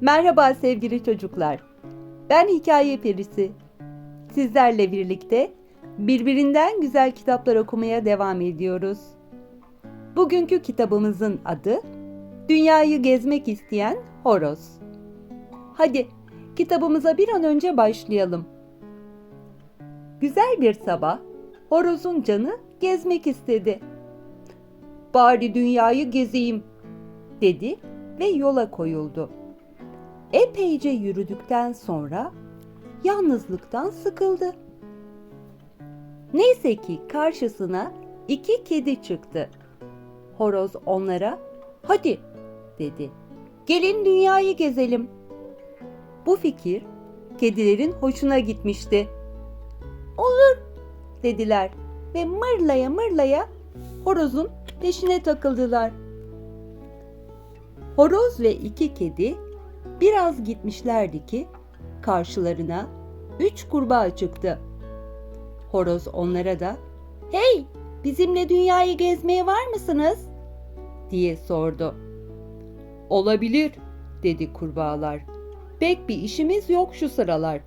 Merhaba sevgili çocuklar. Ben Hikaye Perisi. Sizlerle birlikte birbirinden güzel kitaplar okumaya devam ediyoruz. Bugünkü kitabımızın adı Dünyayı Gezmek İsteyen Horoz. Hadi kitabımıza bir an önce başlayalım. Güzel bir sabah horozun canı gezmek istedi. Bari dünyayı gezeyim dedi ve yola koyuldu. Epeyce yürüdükten sonra yalnızlıktan sıkıldı. Neyse ki karşısına iki kedi çıktı. Horoz onlara "Hadi." dedi. "Gelin dünyayı gezelim." Bu fikir kedilerin hoşuna gitmişti. "Olur." dediler ve mırlaya mırlaya horozun peşine takıldılar. Horoz ve iki kedi biraz gitmişlerdi ki karşılarına üç kurbağa çıktı. Horoz onlara da "Hey, bizimle dünyayı gezmeye var mısınız?" diye sordu. "Olabilir." dedi kurbağalar. "Pek bir işimiz yok şu sıralar."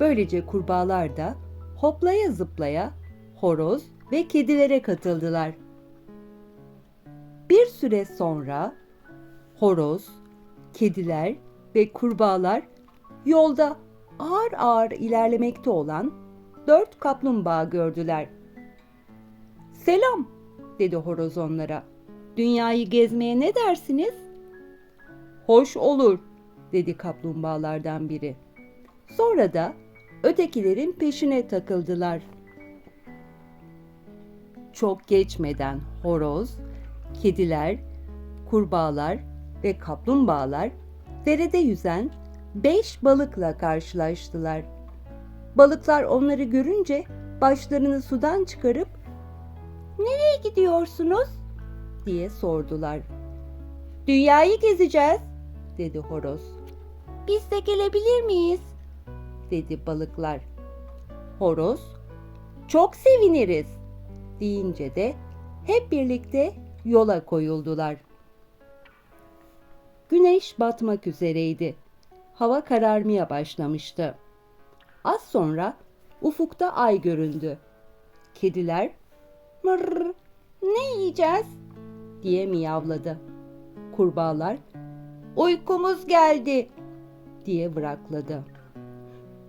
Böylece kurbağalar da hoplaya zıplaya horoz ve kedilere katıldılar. Bir süre sonra horoz, kediler ve kurbağalar yolda ağır ağır ilerlemekte olan dört kaplumbağa gördüler. Selam dedi horoz onlara. Dünyayı gezmeye ne dersiniz? Hoş olur dedi kaplumbağalardan biri. Sonra da ötekilerin peşine takıldılar. Çok geçmeden horoz, kediler, kurbağalar ve kaplumbağalar derede yüzen beş balıkla karşılaştılar. Balıklar onları görünce başlarını sudan çıkarıp "Nereye gidiyorsunuz?" diye sordular. "Dünyayı gezeceğiz." dedi horoz. "Biz de gelebilir miyiz?" dedi balıklar. Horoz, "Çok seviniriz." deyince de hep birlikte yola koyuldular. Güneş batmak üzereydi. Hava kararmaya başlamıştı. Az sonra ufukta ay göründü. Kediler mır ne yiyeceğiz diye miyavladı. Kurbağalar uykumuz geldi diye bırakladı.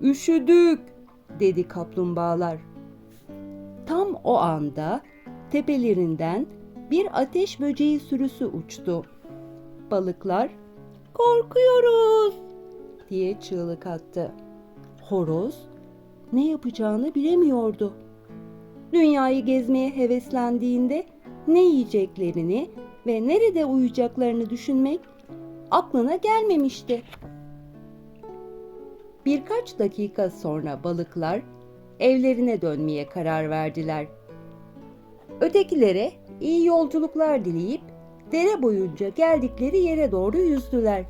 Üşüdük dedi kaplumbağalar. Tam o anda tepelerinden bir ateş böceği sürüsü uçtu. Balıklar korkuyoruz diye çığlık attı. Horoz ne yapacağını bilemiyordu. Dünyayı gezmeye heveslendiğinde ne yiyeceklerini ve nerede uyuyacaklarını düşünmek aklına gelmemişti. Birkaç dakika sonra balıklar evlerine dönmeye karar verdiler. Ötekilere iyi yolculuklar dileyip dere boyunca geldikleri yere doğru yüzdüler.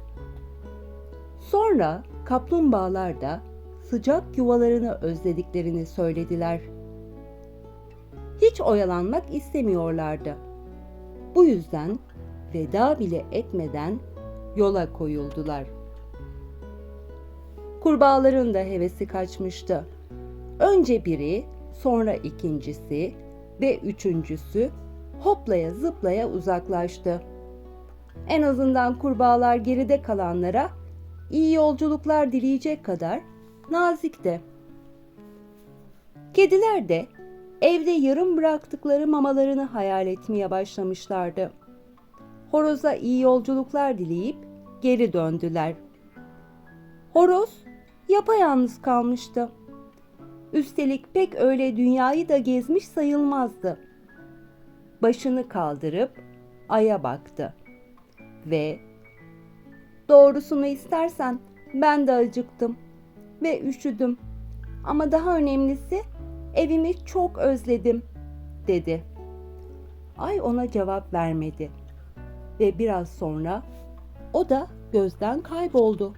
Sonra kaplumbağalar da sıcak yuvalarını özlediklerini söylediler. Hiç oyalanmak istemiyorlardı. Bu yüzden veda bile etmeden yola koyuldular. Kurbağaların da hevesi kaçmıştı. Önce biri, sonra ikincisi ve üçüncüsü hoplaya zıplaya uzaklaştı. En azından kurbağalar geride kalanlara iyi yolculuklar dileyecek kadar nazikti. Kediler de evde yarım bıraktıkları mamalarını hayal etmeye başlamışlardı. Horoza iyi yolculuklar dileyip geri döndüler. Horoz yapayalnız kalmıştı. Üstelik pek öyle dünyayı da gezmiş sayılmazdı. Başını kaldırıp aya baktı ve doğrusunu istersen ben de acıktım ve üşüdüm ama daha önemlisi evimi çok özledim dedi. Ay ona cevap vermedi ve biraz sonra o da gözden kayboldu.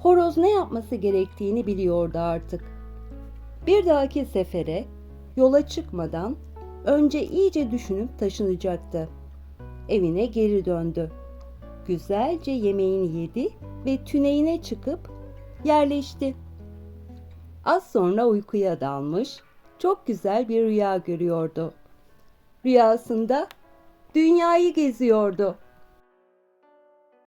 Horoz ne yapması gerektiğini biliyordu artık. Bir dahaki sefere yola çıkmadan önce iyice düşünüp taşınacaktı. Evine geri döndü. güzelce yemeğini yedi ve tüneyine çıkıp yerleşti. Az sonra uykuya dalmış, çok güzel bir rüya görüyordu. Rüyasında dünyayı geziyordu.